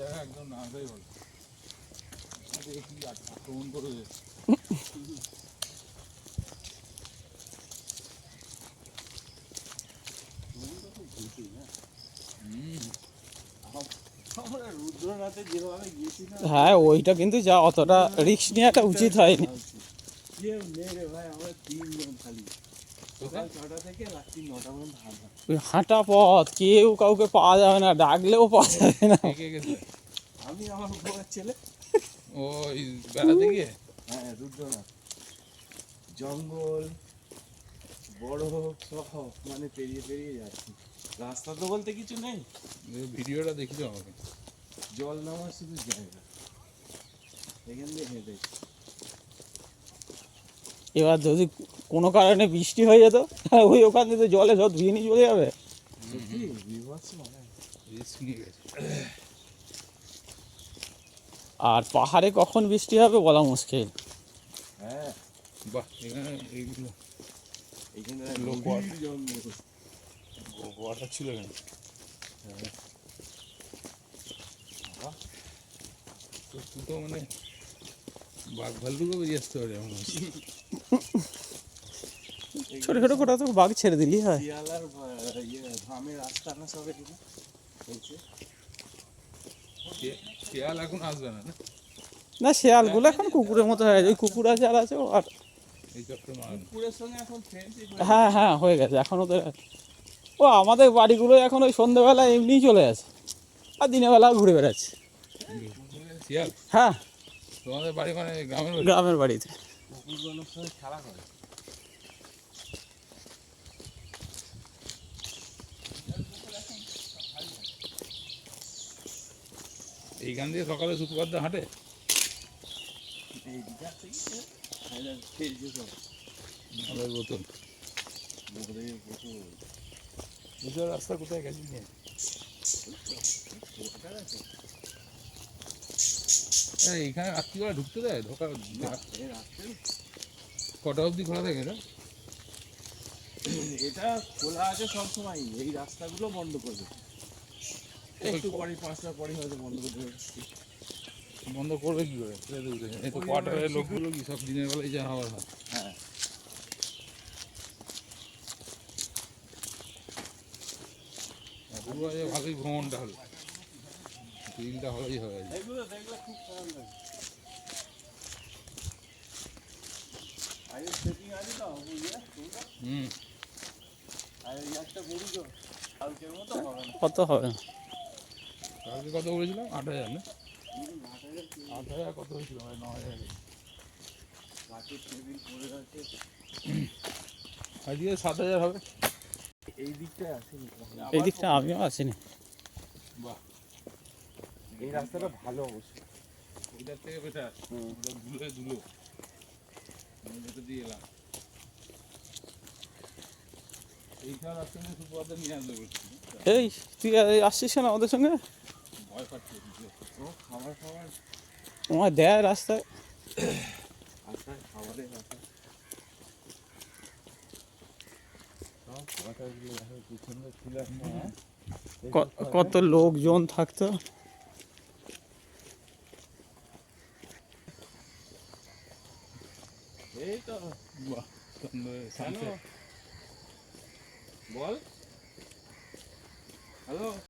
জায়গা একদম না আসাই আক্রমণ করে হ্যাঁ ওইটা কিন্তু যা অতটা রিস্ক নেওয়াটা উচিত হয়নি। ভাই আমরা তিনজন খালি। ওই হাঁটা পথ কেউ কাউকে পাওয়া যাবে না ডাকলেও পাওয়া যাবে না। কে কে গেছে আমি আমার বউয়ের ছেলে। ওই বেড়াতে গিয়ে? হ্যাঁ রুদ্রনাথ। জঙ্গল বড় সহ মানে পেরিয়ে পেরিয়ে যাচ্ছি। রাস্তা তো বলতে কিছু নেই। এই ভিডিওটা দেখিল আমাকে। জল নামার শুধু জায়গা। এখান দিয়ে হেঁটে। এবার যদি কোনো কারণে বৃষ্টি হয়ে যেত ওই ওখান থেকে জলে সব ধুয়ে নিয়ে চলে যাবে আর পাহাড়ে কখন বৃষ্টি হবে বলা মুশকিল হ্যাঁ ছিল তো মানে বাঘ ভাল্লুকও বেরিয়ে আসতে পারে হচ্ছে। ছোটো ছোটো কোটা তো বাঘ ছেড়ে দিলেই হয় শিয়ালার আহ, ধামের রাস্তা না সব এদিকে হয়েছে শে- শেয়াল এখন আসবে না না না শেয়ালগুলো এখন কুকুরের মতো হয়ে ওই কুকুর আছে আর আছে আর এই চক্কর মারানো কুকুরের সঙ্গে এখন ফ্রেন্ডশিপ হ্যাঁ হ্যাঁ হয়ে গেছে এখন ওদের ও আমাদের বাড়িগুলো এখন ওই সন্ধ্যেবেলা এমনিই চলে আসে আর দিনের বেলা ঘুরে বেড়াচ্ছে হ্যাঁ তোমাদের বাড়ি মানে গ্রামের গ্রামের বাড়িতে খেলা করে এইখান দিয়ে সকালে শুক্রবার হাঁটে? বোতল। রাস্তা কোথায় গেছি এইখানে রাত্রিবেলা ঢুকতে দেয়? ঢোকা কটা অবধি খোলা থাকে এটা? এটা খোলা আছে সবসময় এই রাস্তাগুলো বন্ধ করবে একটু পরে পাঁচটা পরে হয়তো বন্ধ করে বন্ধ করবে কি করে? এই তো লোকগুলো কি সব দিনের বেলায় যা হওয়ার হয়? হ্যাঁ। পুরো ভালোই ভ্রমণটা হলো দিনটা ভালোই আজ। এগুলো দেখলে খুব খারাপ লাগে। আগে সেটিং আছে তো বুঝলে হুম। আর একটা গরু তো কালকের মতো হবে না। কত হবে? কালকে কত বলেছিলাম আট হাজার না? আট হাজার কত হয়েছিল? মানে ন হাজার আজকে সাত হাজার হবে। এই দিকটায় আসেনি। এই দিকটা আমিও আসিনি। বাহ। এই রাস্তাটা ভালো অবশ্যই ওইটার থেকে বেটার। ওটা ধুলো ধুলো। দিয়ে এলাম। এই তুই এই আসছিস না আমাদের সঙ্গে? তোমার দেয় রাস্তায়। হ্যাঁ? কত লোকজন থাকতো। এই তো। বল।